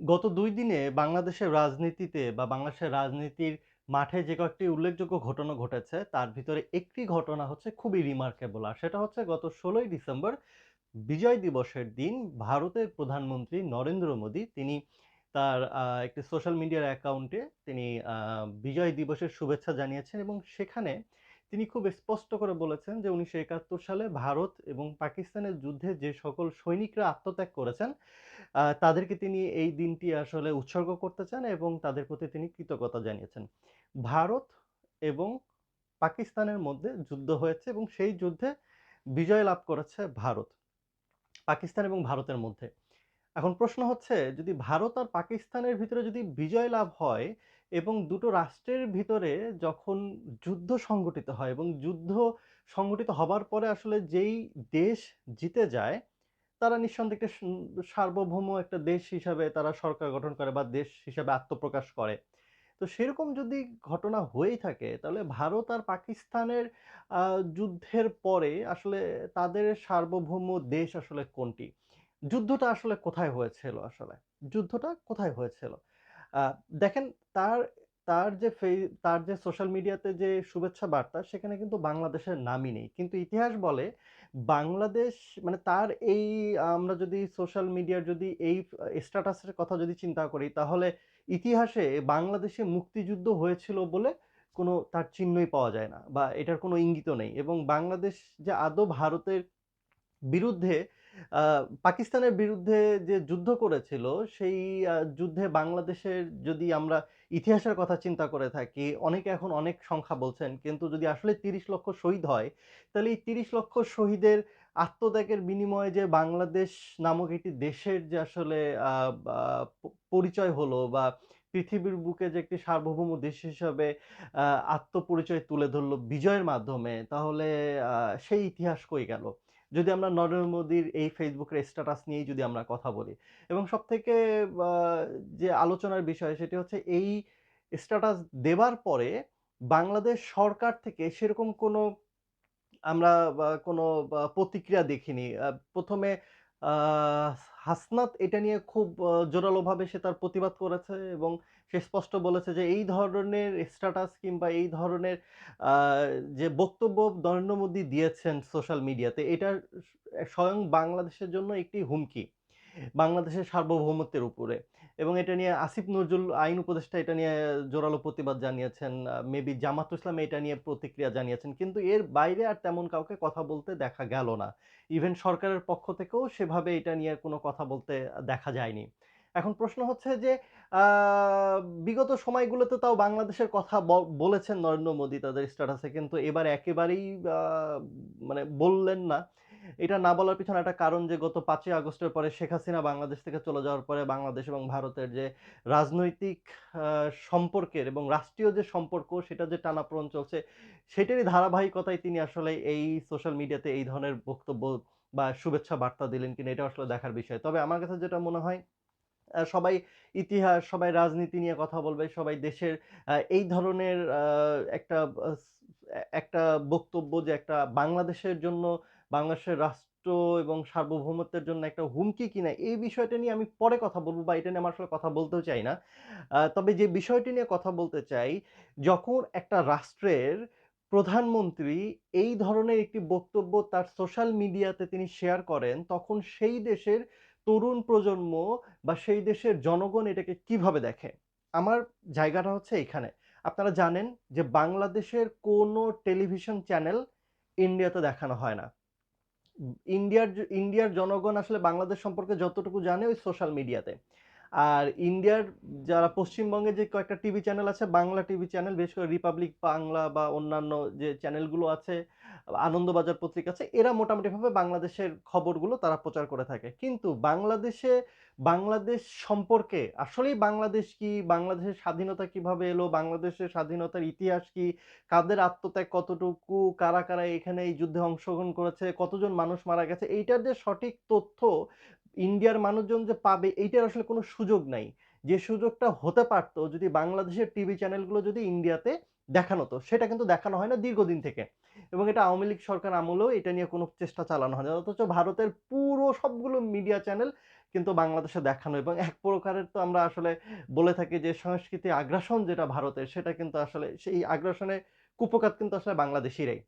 গত দুই দিনে বাংলাদেশের রাজনীতিতে বা বাংলাদেশের রাজনীতির মাঠে যে কয়েকটি উল্লেখযোগ্য ঘটনা ঘটেছে, তার ভিতরে একটি ঘটনা হচ্ছে খুবই রিমার্কেবল। আর সেটা হচ্ছে গত ১৬ই ডিসেম্বর বিজয় দিবসের দিন ভারতের প্রধানমন্ত্রী নরেন্দ্র মোদী তিনি তার একটি সোশ্যাল মিডিয়ার অ্যাকাউন্টে তিনি বিজয় দিবসের শুভেচ্ছা জানিয়েছেন এবং সেখানে তিনি খুব স্পষ্ট করে বলেছেন যে ১৯৭১ সালে ভারত এবং পাকিস্তানের যুদ্ধে যে সকল সৈনিকরা আত্মত্যাগ করেছেন, তাদেরকে তিনি এই দিনটি আসলে উৎসর্গ করতে চান এবং তাদের প্রতি তিনি কৃতজ্ঞতা জানিয়েছেন। ভারত এবং পাকিস্তানের মধ্যে যুদ্ধ হয়েছে এবং সেই যুদ্ধে বিজয় লাভ করেছে ভারত। পাকিস্তান এবং ভারতের মধ্যে। এখন প্রশ্ন হচ্ছে যদি ভারত আর পাকিস্তানের ভিতরে যদি বিজয় লাভ হয় এবং দুটো রাষ্ট্রের ভিতরে যখন যুদ্ধ সংঘটিত হয় এবং যুদ্ধ সংঘটিত হবার পরে আসলে যেই দেশ জিতে যায়, তারা নিঃসন্দেহে একটা সার্বভৌম একটা দেশ হিসাবে তারা সরকার গঠন করে বা দেশ হিসাবে আত্মপ্রকাশ করে। তো সেরকম যদি ঘটনা হয়েই থাকে তাহলে ভারত আর পাকিস্তানের যুদ্ধের পরে আসলে তাদের সার্বভৌম দেশ আসলে কোনটি? যুদ্ধটা আসলে কোথায় হয়েছিল আসলে? যুদ্ধটা কোথায় হয়েছিল? দেখেন তার তার যে ফেই তার যে সোশ্যাল মিডিয়াতে যে শুভেচ্ছা বার্তা, সেখানে কিন্তু বাংলাদেশের নামই নেই। কিন্তু ইতিহাস বলে বাংলাদেশ মানে তার এই, আমরা যদি সোশ্যাল মিডিয়ার যদি এই স্ট্যাটাসের কথা যদি চিন্তা করি, তাহলে ইতিহাসে বাংলাদেশে মুক্তিযুদ্ধ হয়েছিল বলে কোনো তার চিহ্নই পাওয়া যায় না বা এটার কোনো ইঙ্গিতও নেই এবং বাংলাদেশ যে আদৌ ভারতের বিরুদ্ধে পাকিস্তানের বিরুদ্ধে যে যুদ্ধ করেছিল, সেই যুদ্ধে বাংলাদেশের যদি আমরা ইতিহাসের কথা চিন্তা করে থাকি, অনেকে এখন অনেক সংখ্যা বলছেন। কিন্তু যদি আসলে ৩০ লক্ষ শহীদ হয়, তাহলে এই ৩০ লক্ষ শহীদের আত্মত্যাগের বিনিময়ে যে বাংলাদেশ নামক একটি দেশের যে আসলে পরিচয় হলো বা পৃথিবীর বুকে যে একটি সার্বভৌম দেশ হিসাবে আত্মপরিচয় তুলে ধরলো বিজয়ের মাধ্যমে, তাহলে সেই ইতিহাস কই গেল? যদি আমরা নরেন্দ্র মোদীর এই ফেসবুকের স্ট্যাটাস নিয়েই যদি আমরা কথা বলি এবং সবথেকে আ যে আলোচনার বিষয় সেটি হচ্ছে এই স্ট্যাটাস দেবার পরে বাংলাদেশ সরকার থেকে সেরকম কোনো আমরা কোনো প্রতিক্রিয়া দেখিনি। আ ১ম এ আ, হাসনাত এটা নিয়ে খুব জোরালোভাবে সে তার প্রতিবাদ করেছে এবং সে স্পষ্ট বলেছে যে, এই ধরনের স্ট্যাটাস কিংবা এই ধরনের যে বক্তব্য নরেন্দ্র মোদী দিয়েছেন সোশ্যাল মিডিয়াতে এটা স্বয়ং বাংলাদেশের জন্য একটি হুমকি। বাংলাদেশের সার্বভৌমত্বের উপরে এবং এটা নিয়ে আসিফ নজরুল, আইন উপদেষ্টা, এটা নিয়ে জোরালো প্রতিবাদ জানিয়েছেন। মেবি জামাতুল ইসলাম এটা নিয়ে প্রতিক্রিয়া জানিয়েছেন। কিন্তু এর বাইরে আর তেমন কাউকে কথা বলতে দেখা গেল না। ইভেন সরকারের পক্ষ থেকেও সেভাবে এটা নিয়ে কোনো কথা বলতে দেখা যায়নি। এখন প্রশ্ন হচ্ছে যে বিগত সময়গুলোতে তাও বাংলাদেশের কথা বলেছেন নরেন্দ্র মোদী তাদের স্ট্যাটাসে কিন্তু এবার একেবারেই মানে বললেন না। এটা না বলার পিছনে একটা কারণ যে গত পাঁচই আগস্টের পরে শেখ হাসিনা বাংলাদেশ থেকে চলে যাওয়ার পরে বাংলাদেশ এবং ভারতের যে রাজনৈতিক সম্পর্কের এবং রাষ্ট্রীয় যে সম্পর্ক সেটা যে টানাপোড়েন চলছে, সেটারই ধারাবাহিকতায় তিনি আসলে এই সোশ্যাল মিডিয়াতে এই ধরনের বক্তব্য বা শুভেচ্ছা বার্তা দিলেন কিনা এটা আসলে দেখার বিষয়। তবে আমার কাছে যেটা মনে হয় সবাই ইতিহাস, সবাই রাজনীতি নিয়ে কথা বলবে, সবাই দেশের এই ধরনের একটা একটা বক্তব্য যে একটা বাংলাদেশের জন্য বাংলাদেশের রাষ্ট্র এবং সার্বভৌমত্বের জন্য একটা হুমকি কিনা এই বিষয়টা নিয়ে আমি পরে কথা বলব বা এটা নিয়ে আমার আসলে কথা বলতেও চাই না। তবে যে বিষয়টি নিয়ে কথা বলতে চাই, যখন একটা রাষ্ট্রের প্রধানমন্ত্রী এই ধরনের একটি বক্তব্য তার সোশ্যাল মিডিয়াতে তিনি শেয়ার করেন, তখন সেই দেশের তরুণ প্রজন্ম বা সেই দেশের জনগণ এটাকে কীভাবে দেখে? আমার জায়গাটা হচ্ছে এখানে আপনারা জানেন যে বাংলাদেশের কোনো টেলিভিশন চ্যানেল ইন্ডিয়াতে দেখানো হয় না। ইন্ডিয়ার ইন্ডিয়ার জনগণ আসলে বাংলাদেশ সম্পর্কে যতটুকু জানে ওই সোশ্যাল মিডিয়াতে। আর ইন্ডিয়ার যারা পশ্চিমবঙ্গে যে কয়েকটা টিভি চ্যানেল আছে, বাংলা টিভি চ্যানেল বেশ করে রিপাবলিক বাংলা বা অন্যান্য যে চ্যানেলগুলো আছে, আনন্দবাজার পত্রিকা আছে, এরা মোটামুটিভাবে বাংলাদেশের খবরগুলো তারা প্রচার করে থাকে। কিন্তু বাংলাদেশে বাংলাদেশ সম্পর্কে আসলেই বাংলাদেশ কি? বাংলাদেশের স্বাধীনতা কীভাবে এলো? বাংলাদেশের স্বাধীনতার ইতিহাস কি? কাদের আত্মত্যাগ কতটুকু? কারা, কারা এখানে এই যুদ্ধে অংশগ্রহণ করেছে? কতজন মানুষ মারা গেছে? এইটার যে সঠিক তথ্য ইন্ডিয়ার মানুষজন যে পাবে, এইটার আসলে কোনো সুযোগ নাই। যে সুযোগটা হতে পারত যদি বাংলাদেশের টিভি চ্যানেলগুলো যদি ইন্ডিয়াতে দেখানো হতো। সেটা কিন্তু দেখানো হয় না দীর্ঘদিন থেকে। এবং এটা আওয়ামী লীগ সরকার আমলেও এটা নিয়ে কোনো চেষ্টা চালানো হয় না। অথচ ভারতের পুরো সবগুলো মিডিয়া চ্যানেল কিন্তু বাংলাদেশে দেখানো এবং এক প্রকারের তো আমরা আসলে বলে থাকি যে সংস্কৃতি আগ্রাসন যেটা ভারতের, সেটা কিন্তু আসলে সেই আগ্রাসনের কুপকাত কিন্তু আসলে বাংলাদেশিরাই।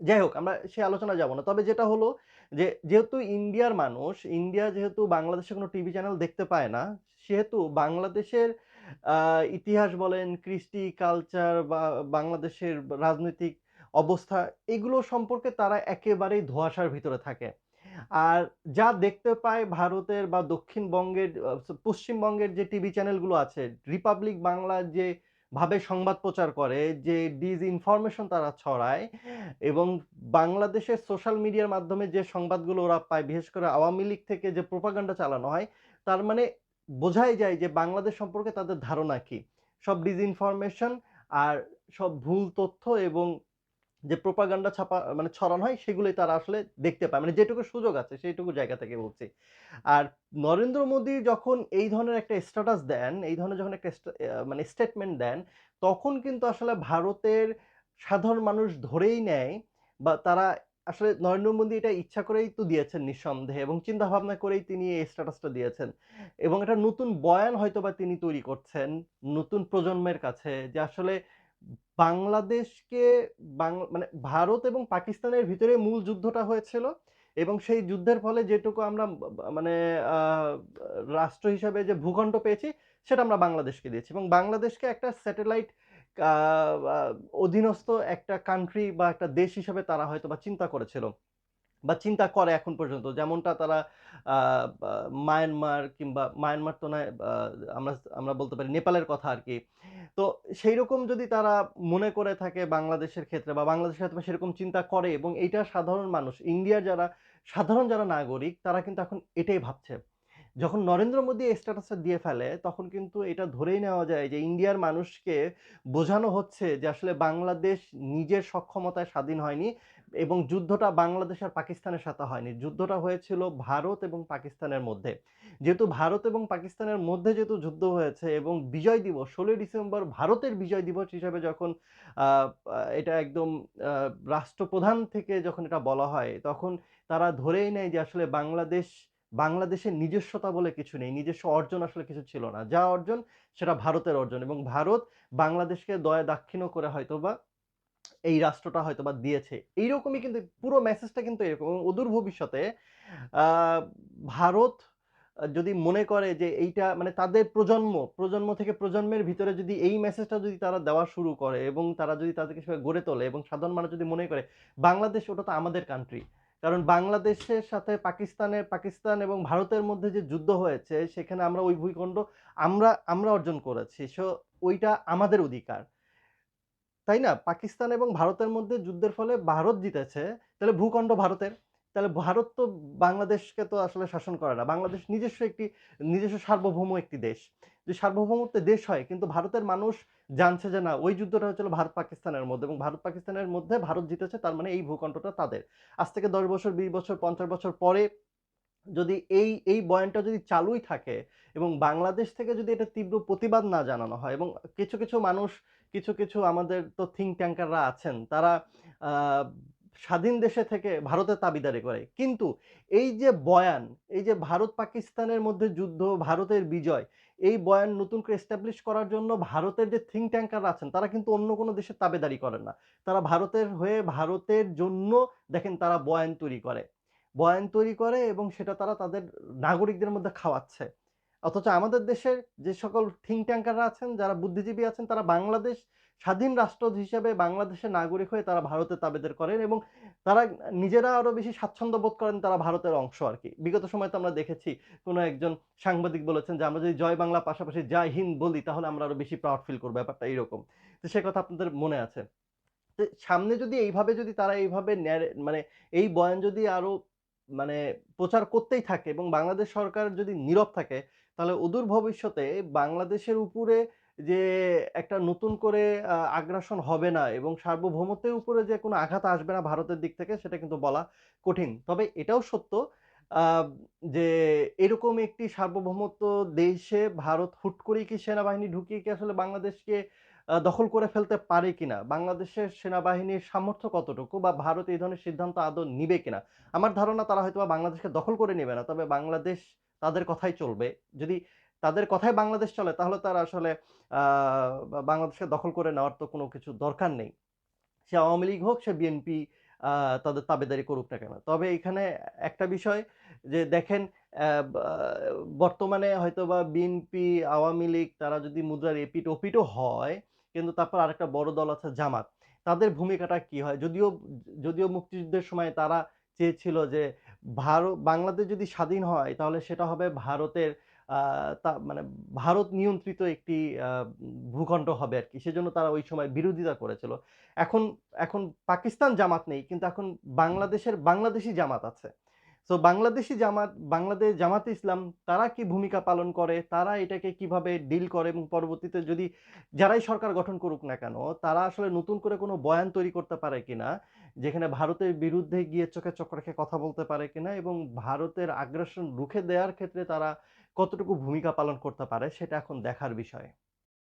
যাই হোক আমরা সে আলোচনা যাব না। তবে যেটা হলো যে যেহেতু ইন্ডিয়ার মানুষ, ইন্ডিয়া যেহেতু বাংলাদেশে কোনো টিভি চ্যানেল দেখতে পায় না, সেহেতু বাংলাদেশের ইতিহাস বলেন, কৃষ্টি, কালচার বা বাংলাদেশের রাজনৈতিক অবস্থা এগুলো সম্পর্কে তারা একেবারেই ধোঁয়াশার ভিতরে থাকে। আর যা দেখতে পায় ভারতের বা দক্ষিণবঙ্গের পশ্চিমবঙ্গের যে টিভি চ্যানেলগুলো আছে, রিপাবলিক বাংলা যে ভাবে সংবাদ প্রচার করে, যে ডিসইনফরমেশন তারা ছড়ায় এবং বাংলাদেশের সোশ্যাল মিডিয়ার মাধ্যমে যে সংবাদগুলো ওরা পায়, বিশেষ করে আওয়ামী লীগ থেকে যে প্রোপাগান্ডা চালানো হয়, তার মানে বোঝাই যায় যে বাংলাদেশ সম্পর্কে তাদের ধারণা কি। সব ডিসইনফরমেশন আর সব ভুল তথ্য এবং যে প্রোপাগান্ডা ছাপা মানে ছড়ানো হয় সেগুলোই তারা আসলে দেখতে পায়। মানে যেটুকু সুযোগ আছে সেইটুকু জায়গা থেকে বলছি। আর নরেন্দ্র মোদী যখন এই ধরনের একটা স্ট্যাটাস দেন, এই ধরনের যখন একটা মানে স্টেটমেন্ট দেন, তখন কিন্তু আসলে ভারতের সাধারণ মানুষ ধরেই নেয় বা তারা আসলে নরেন্দ্র মোদী এটা ইচ্ছা করেই তো দিয়েছেন নিঃসন্দেহে এবং চিন্তা ভাবনা করেই তিনি এই স্ট্যাটাসটা দিয়েছেন। এবং একটা নতুন বয়ান হয়তো বা তিনি তৈরি করছেন নতুন প্রজন্মের কাছে যে আসলে বাংলাদেশকে মানে ভারত এবং পাকিস্তানের ভিতরে মূল যুদ্ধটা হয়েছিল এবং সেই যুদ্ধের ফলে যেটুকু আমরা মানে রাষ্ট্র হিসাবে যে ভূখণ্ড পেয়েছি সেটা আমরা বাংলাদেশকে দিয়েছি এবং বাংলাদেশকে একটা স্যাটেলাইট অধীনস্থ একটা কান্ট্রি বা একটা দেশ হিসাবে তারা হয়তো বা চিন্তা করেছিল। বা চিন্তা করে এখন পর্যন্ত। যেমনটা তারা মায়ানমার কিংবা মায়ানমার তো নয় আমরা আমরা বলতে পারি নেপালের কথা আর কি তো সেইরকম যদি তারা মনে করে থাকে বাংলাদেশের ক্ষেত্রে বা বাংলাদেশ হয়তোবা সেরকম চিন্তা করে এবং এইটা সাধারণ মানুষ, ইন্ডিয়ার যারা, সাধারণ যারা নাগরিক, তারা কিন্তু এখন এটাই ভাবছে। যখন নরেন্দ্র মোদী স্ট্যাটাসটা দিয়ে ফেলে, তখন কিন্তু এটা ধরেই নেওয়া যায় যে ইন্ডিয়ার মানুষকে বোঝানো হচ্ছে যে আসলে বাংলাদেশ নিজের সক্ষমতায় স্বাধীন হয়নি এবং যুদ্ধটা বাংলাদেশ আর পাকিস্তানের সাথে হয়নি। যুদ্ধটা হয়েছিল ভারত এবং পাকিস্তানের মধ্যে। যেহেতু ভারত এবং পাকিস্তানের মধ্যে যেহেতু যুদ্ধ হয়েছে এবং বিজয় দিবস ১৬ই ডিসেম্বর ভারতের বিজয় দিবস হিসাবে যখন এটা একদম রাষ্ট্রপ্রধান থেকে যখন এটা বলা হয়, তখন তারা ধরেই নেয় যে আসলে বাংলাদেশ বাংলাদেশের নিজস্বতা বলে কিছু নেই। নিজস্ব অর্জন আসলে কিছু ছিল না। যা অর্জন সেটা ভারতের অর্জন এবং ভারত বাংলাদেশকে দয়া দাক্ষিণ্য করে হয়তোবা এই রাষ্ট্রটা হয়তো বা দিয়েছে। এইরকমই কিন্তু পুরো মেসেজটা কিন্তু এরকম অদূর ভবিষ্যতে ভারত যদি মনে করে যে এইটা মানে তাদের প্রজন্ম, প্রজন্ম থেকে প্রজন্মের ভিতরে যদি এই মেসেজটা যদি তারা দেওয়া শুরু করে এবং তারা যদি তাদেরকে সেভাবে গড়ে তোলে এবং সাধারণ মানুষ যদি মনে করে বাংলাদেশ ওটা তো আমাদের কান্ট্রি। কারণ বাংলাদেশের সাথে পাকিস্তানের পাকিস্তান এবং ভারতের মধ্যে যে যুদ্ধ হয়েছে সেখানে আমরা ওই ভূখণ্ড আমরা আমরা অর্জন করেছি। সো ওইটা আমাদের অধিকার। তাই না? পাকিস্তান এবং ভারতের মধ্যে যুদ্ধের ফলে ভারত জিতেছে। তাহলে ভূখণ্ড ভারতের। তাহলে ভারত তো বাংলাদেশকে তো আসলে শাসন করে না। বাংলাদেশ নিজস্ব একটি নিজস্ব সার্বভৌম একটি দেশ। যে সার্বভৌমত্বে দেশ হয় কিন্তু ভারতের মানুষ জানছে যে না ওই যুদ্ধটা হচ্ছিল ভারত পাকিস্তানের মধ্যে এবং ভারত পাকিস্তানের মধ্যে ভারত জিতেছে তার মানে এই ভূখণ্ডটা তাদের। আজ থেকে ১০ বছর, ২০ বছর, ৫০ বছর পরে যদি এই, এই বয়ানটা যদি চালুই থাকে এবং বাংলাদেশ থেকে যদি এটা তীব্র প্রতিবাদ না জানানো হয় এবং কিছু, কিছু মানুষ কিছু, কিছু আমাদের তো থিংক ট্যাঙ্কাররা আছেন তারা স্বাধীন দেশে থেকে ভারতের তাবিদারি করে। কিন্তু এই যে বয়ান, এই যে ভারত পাকিস্তানের মধ্যে যুদ্ধ, ভারতের বিজয়, এই বয়ান নতুন করে এস্টাবলিশ করার জন্য ভারতের যে থিঙ্ক ট্যাঙ্কাররা আছেন তারা কিন্তু অন্য কোনো দেশের তাবেদারি করেন না। তারা ভারতের হয়ে ভারতের জন্য দেখেন তারা বয়ান তৈরি করে। বয়ান তৈরি করে এবং সেটা তারা তাদের নাগরিকদের মধ্যে খাওয়াচ্ছে। অথচ আমাদের দেশের যে সকল থিংক ট্যাঙ্কাররা আছেন, যারা বুদ্ধিজীবী আছেন তারা বাংলাদেশ স্বাধীন রাষ্ট্র হিসেবে বাংলাদেশের নাগরিক হয়ে তারা ভারতে তাবেদের করেন এবং তারা নিজেরা আরও বেশি স্বাচ্ছন্দ্য বোধ করেন তারা ভারতের অংশ আর কি বিগত সময় তো আমরা দেখেছি কোন একজন সাংবাদিক বলেছেন যে, "আমরা যদি জয় বাংলা পাশাপাশি জয় হিন্দ বলি তাহলে আমরা আরও বেশি প্রাউড ফিল করব ব্যাপারটা এইরকম। তো সে কথা আপনাদের মনে আছে। সামনে যদি এইভাবে যদি তারা এইভাবে মানে এই বয়ান যদি আরও মানে প্রচার করতেই থাকে এবং বাংলাদেশ সরকার যদি নীরব থাকে, তাহলে অদূর ভবিষ্যতে বাংলাদেশের উপরে যে একটা নতুন করে আগ্রাসন হবে না এবং সার্বভৌমত্বের উপরে যে কোনো আঘাত আসবে না ভারতের দিক থেকে, সেটা কিন্তু বলা কঠিন। তবে এটাও সত্য যে এরকম একটি সার্বভৌমত্ব দেশে ভারত হুট করেই কি সেনাবাহিনী ঢুকিয়ে কি আসলে বাংলাদেশকে দখল করে ফেলতে পারে কিনা? বাংলাদেশের সেনাবাহিনীর সামর্থ্য কতটুকু বা ভারত এই ধরনের সিদ্ধান্ত আদৌ নিবে কিনা? আমার ধারণা তারা হয়তোবা বাংলাদেশকে দখল করে নেবে না। তবে বাংলাদেশ তাদের কথাই চলবে। যদি তাদের কথায় বাংলাদেশ চলে তাহলে তারা আসলে বাংলাদেশকে দখল করে নেওয়ার তো কোনো কিছু দরকার নেই। সে আওয়ামী লীগ হোক, সে বিএনপি তাদের তাবেদারি করুক না কেন। তবে এখানে একটা বিষয় যে দেখেন বর্তমানে হয়তো বা বিএনপি, আওয়ামী লীগ তারা যদি মুদ্রার এপিট ওপিটও হয়, কিন্তু তারপর আরেকটা বড় দল আছে জামাত। তাদের ভূমিকাটা কি হয়? যদিও যদিও মুক্তিযুদ্ধের সময় তারা চেয়েছিল যে ভার বাংলাদেশ যদি স্বাধীন হয়, তাহলে সেটা হবে ভারতের তা মানে ভারত নিয়ন্ত্রিত একটি ভূখণ্ড হবে আর কি সেজন্য তারা ওই সময় বিরোধিতা করেছিল। এখন এখন পাকিস্তান জামাত নেই। কিন্তু এখন বাংলাদেশের বাংলাদেশী জামাত আছে। সো বাংলাদেশী জামাত বাংলাদেশ জামাত ইসলাম তারা কি ভূমিকা পালন করে? তারা এটাকে কীভাবে ডিল করে এবং পরবর্তীতে যদি যারাই সরকার গঠন করুক না কেন, তারা আসলে নতুন করে কোনো বয়ান তৈরি করতে পারে কিনা? যেখানে ভারতের বিরুদ্ধে গিয়ে চোখে চোখ রেখে কথা বলতে পারে কিনা? এবং ভারতের আগ্রাসন রুখে দেওয়ার ক্ষেত্রে তারা কতটুকু ভূমিকা পালন করতে পারে? সেটা এখন দেখার বিষয়।